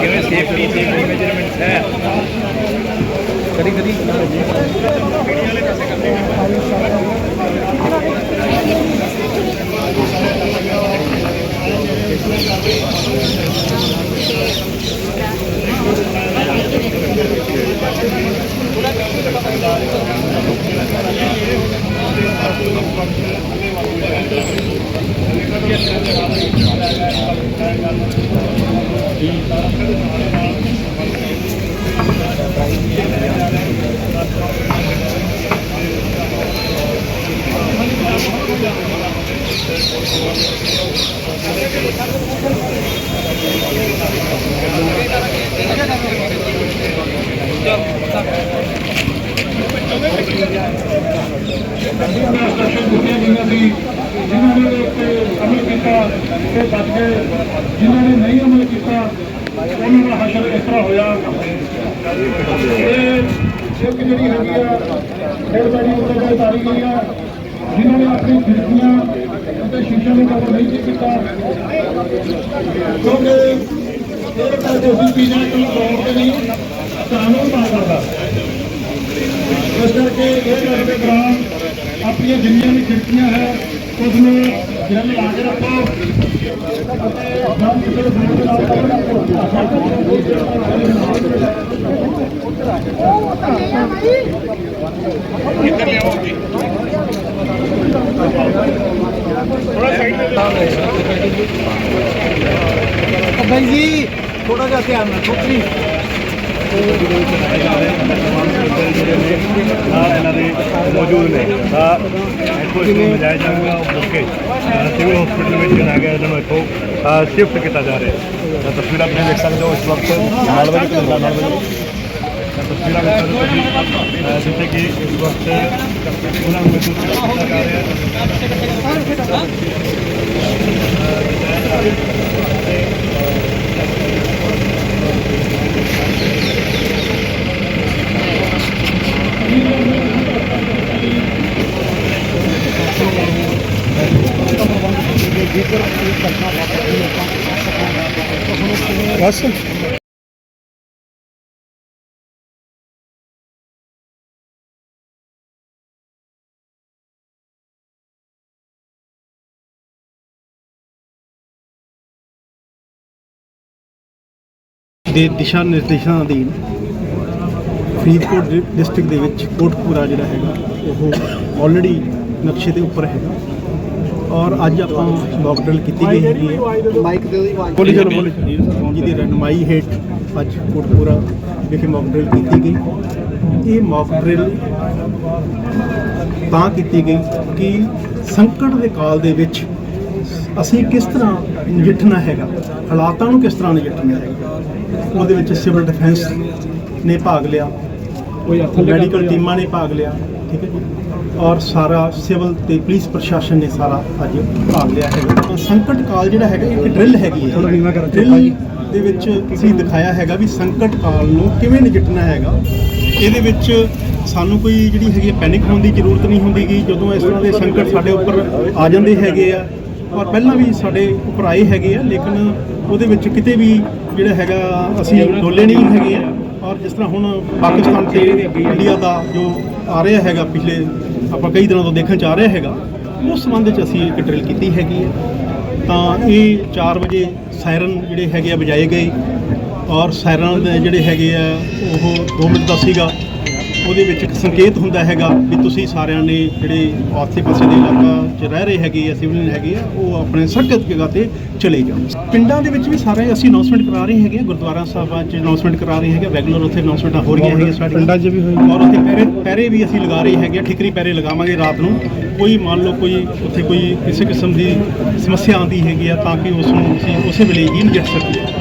ਕਿਵੇਂ safety safety measurements ਹੈ? ਕਦੀ ਕਦੀ ਜਿਨ੍ਹਾਂ ਸੀ ਜਿਨ੍ਹਾਂ ਨੇ ਉੱਤੇ ਅਮਲ ਕੀਤਾ ਤੇ ਬਚ ਗਏ ਜਿਨ੍ਹਾਂ ਨੇ ਨਹੀਂ ਅਮਲ ਕੀਤਾ, ਉਹਨਾਂ ਦਾ ਹਸ਼ਰ ਇਸ ਤਰ੍ਹਾਂ ਹੋਇਆ। ਇਹ ਇੱਕ ਜਿਹੜੀ ਹੈਗੀ ਆ ਖੇਡਬਾੜੀ ਉੱਤੇ ਗੱਲ ਤਾਰੀ ਗਈ ਆ। ਜਿਨ੍ਹਾਂ ਨੇ ਆਪਣੀ ਖਿੜਕੀਆਂ ਅਤੇ ਸ਼ੀਸ਼ੇ ਨੂੰ ਕਵਰ ਨਹੀਂ ਸੀ ਕੀਤਾ। ਕਿਉਂਕਿ ਇਹ ਤਾਂ ਤੁਸੀਂ ਪੀਣਾ ਕੋਈ ਗਰਾਊਂਡ ਤੇ ਨਹੀਂ ਕਾਨੂੰਨ ਨਾ ਕਰਦਾ। ਇਸ ਕਰਕੇ ਇਹ ਗੱਲ ਦੇ ਆਪਣੀਆਂ ਜਿੰਨੀਆਂ ਵੀ ਖਿੜਕੀਆਂ ਹੈ, ਉਸ ਨੂੰ ਜਲ ਲਾ ਕੇ ਰੱਖੋ ਅਤੇ ਨਾ ਕਿਸੇ ਦੇ ਫੋਨ ਦੇ ਨਾਲ ਕਵਰ ਭਾਈ ਜੀ ਥੋੜਾ ਜਿਹਾ ਧਿਆਨ ਰੱਖੋ ਪਲੀਜ਼ ਨਾਲ ਇਹਨਾਂ ਦੇ ਮੌਜੂਦ ਨੇ ਤਾਂ ਇੱਥੋਂ ਇਸ ਨੂੰ ਲਿਜਾਇਆ ਜਾਊਗਾ ਉਹ ਮੌਕੇ ਸਿਵਲ ਹਸਪੀਟਲ ਵਿੱਚ ਜਿਹੜਾ ਹੈਗਾ ਇਹਨਾਂ ਨੂੰ ਇੱਥੋਂ ਸ਼ਿਫਟ ਕੀਤਾ ਜਾ ਰਿਹਾ ਹੈ ਤਾਂ ਤਸਵੀਰਾਂ ਤੁਸੀਂ ਦੇਖ ਸਕਦੇ ਹੋ ਇਸ ਵਕਤ ਨਾਲ ਵਜੇ ਕਿੰਨਾ ਨਾਲ ਵਜੇ ਤਾਂ ਤਸਵੀਰਾਂ ਵਿੱਚ ਤੁਹਾਨੂੰ ਅਹ, ਜਿੱਥੇ ਕਿ ਇਸ ਵਕਤ ਉਹਨਾਂ ਨੂੰ ਬਸ ਦੇ ਦਿਸ਼ਾ ਨਿਰਦੇਸ਼ਾਂ ਅਧੀਨ ਫਰੀਦਕੋਟ ਡਿਸਟ੍ਰਿਕਟ ਦੇ ਵਿੱਚ ਕੋਟਪੂਰਾ ਜਿਹੜਾ ਹੈਗਾ, ਉਹ ਆਲਰੇਡੀ ਨਕਸ਼ੇ ਦੇ ਉੱਪਰ ਹੈਗਾ। ਔਰ ਅੱਜ ਆਪਾਂ ਮੌਕ ਡਰਿਲ ਕੀਤੀ ਗਈ ਹੈ। ਮਾਈਕ ਦੇ ਉਹਦੀ ਆਵਾਜ਼ ਬੋਲੀ। ਚਲੋ ਬੋਲੀ ਜਿਹਦੀ ਰਹਿਨਮਾਈ ਹੇਠ ਅੱਜ ਕੋਟਪੂਰਾ ਵਿਖੇ ਮੌਕ ਡਰਿਲ ਕੀਤੀ ਗਈ। ਇਹ ਮੌਕ ਡਰਿਲ ਤਾਂ ਕੀਤੀ ਗਈ ਕਿ ਸੰਕਟ ਦੇ ਕਾਲ ਦੇ ਵਿੱਚ ਅਸੀਂ ਕਿਸ ਤਰ੍ਹਾਂ ਨਜਿੱਠਣਾ ਹੈਗਾ ਹਾਲਾਤਾਂ ਨੂੰ ਕਿਸ ਤਰ੍ਹਾਂ ਨਜਿੱਠਣਾ ਹੈਗਾ ਉਹਦੇ ਵਿੱਚ ਸਿਵਲ ਡਿਫੈਂਸ ਨੇ ਭਾਗ ਲਿਆ ਮੈਡੀਕਲ ਟੀਮਾਂ ਨੇ ਭਾਗ ਲਿਆ ਠੀਕ ਹੈ ਜੀ। ਔਰ ਸਾਰਾ ਸਿਵਲ ਤੇ ਪੁਲਿਸ ਪ੍ਰਸ਼ਾਸਨ ਨੇ ਸਾਰਾ ਅੱਜ ਭਾਗ ਲਿਆ ਹੈਗਾ। ਤਾਂ ਸੰਕਟ ਕਾਲ ਜਿਹੜਾ ਹੈਗਾ ਇੱਕ ਡਰਿਲ ਹੈਗੀ ਹੈ। ਡਰਿਲ ਦੇ ਵਿੱਚ ਅਸੀਂ ਦਿਖਾਇਆ ਹੈਗਾ ਵੀ ਸੰਕਟ ਕਾਲ ਨੂੰ ਕਿਵੇਂ ਨਜਿੱਠਣਾ ਹੈਗਾ। ਇਹਦੇ ਵਿੱਚ ਸਾਨੂੰ ਕੋਈ ਜਿਹੜੀ ਹੈਗੀ ਪੈਨਿਕ ਹੋਣ ਦੀ ਜ਼ਰੂਰਤ ਨਹੀਂ ਹੁੰਦੀਗੀ। ਜਦੋਂ ਇਸ ਤਰ੍ਹਾਂ ਦੇ ਸੰਕਟ ਸਾਡੇ ਉੱਪਰ ਆ ਜਾਂਦੇ ਹੈਗੇ ਆ ਔਰ ਪਹਿਲਾਂ ਵੀ ਸਾਡੇ ਉੱਪਰ ਆਏ ਹੈਗੇ ਆ ਲੇਕਿਨ ਉਹਦੇ ਵਿੱਚ ਕਿਤੇ ਵੀ ਜਿਹੜਾ ਹੈਗਾ ਅਸੀਂ ਡੋਲੇ ਨਹੀਂ ਹੈਗੇ ਆ। ਔਰ ਜਿਸ ਤਰ੍ਹਾਂ ਹੁਣ ਪਾਕਿਸਤਾਨ ਤੇ ਇੰਡੀਆ ਦਾ ਜੋ ਆ ਰਿਹਾ ਹੈਗਾ ਪਿਛਲੇ ਆਪਾਂ ਕਈ ਦਿਨਾਂ ਤੋਂ ਦੇਖਣ ਚ ਆ ਰਿਹਾ ਹੈਗਾ, ਉਸ ਸੰਬੰਧ ਵਿੱਚ ਅਸੀਂ ਇੱਕ ਡਰਿਲ ਕੀਤੀ ਹੈਗੀ ਹੈ। ਤਾਂ ਇਹ 4 ਵਜੇ ਸਾਇਰਨ ਜਿਹੜੇ ਹੈਗੇ ਆ ਵਜਾਏ ਗਏ ਔਰ ਸਾਇਰਨ ਦੇ ਜਿਹੜੇ ਹੈਗੇ ਆ, ਉਹ 2 ਮਿੰਟ ਦਾ ਸੀਗਾ। ਉਹਦੇ ਵਿੱਚ ਇੱਕ ਸੰਕੇਤ ਹੁੰਦਾ ਹੈਗਾ ਵੀ ਤੁਸੀਂ ਸਾਰਿਆਂ ਨੇ ਜਿਹੜੇ ਆਸੇ ਪਾਸੇ ਦੇ ਇਲਾਕਾ 'ਚ ਰਹਿ ਰਹੇ ਹੈਗੇ ਆ ਸਿਵਲਿਅਨ ਹੈਗੇ ਆ ਉਹ ਆਪਣੇ ਸੁਰੱਖਿਅਤ ਜਗ੍ਹਾ ਤੇ ਚਲੇ ਜਾਓ ਪਿੰਡਾਂ ਦੇ ਵਿੱਚ ਵੀ ਸਾਰੇ ਅਸੀਂ ਅਨਾਉਂਸਮੈਂਟ ਕਰਾ ਰਹੇ ਹੈਗੇ ਗੁਰਦੁਆਰਾ ਸਾਹਿਬਾਂ 'ਚ ਅਨਾਉਂਸਮੈਂਟ ਕਰਾ ਰਹੇ ਹੈਗੇ ਰੈਗੂਲਰ ਉੱਥੇ ਅਨਾਉਂਸਮੈਂਟਾਂ ਹੋ ਰਹੀਆਂ ਹੈਗੀਆਂ ਸਾਡੀਆਂ। ਪਿੰਡਾਂ 'ਚ ਵੀ ਹੋਈ। ਔਰ ਉੱਥੇ ਪੈਰੇ ਪੈਰੇ ਵੀ ਅਸੀਂ ਲਗਾ ਰਹੇ ਹੈਗੇ ਆ, ਠਿਕਰੀ ਪੈਰੇ ਲਗਾਵਾਂਗੇ ਰਾਤ ਨੂੰ। ਕੋਈ ਮੰਨ ਲਓ ਕੋਈ ਉੱਥੇ ਕੋਈ ਕਿਸੇ ਕਿਸਮ ਦੀ ਸਮੱਸਿਆ ਆਉਂਦੀ ਹੈਗੀ ਆ ਤਾਂ ਕਿ ਉਸ ਨੂੰ ਅਸੀਂ ਉਸੇ ਵੇਲੇ ਹੀ ਨਜਿੱਠ ਸਕੀਏ।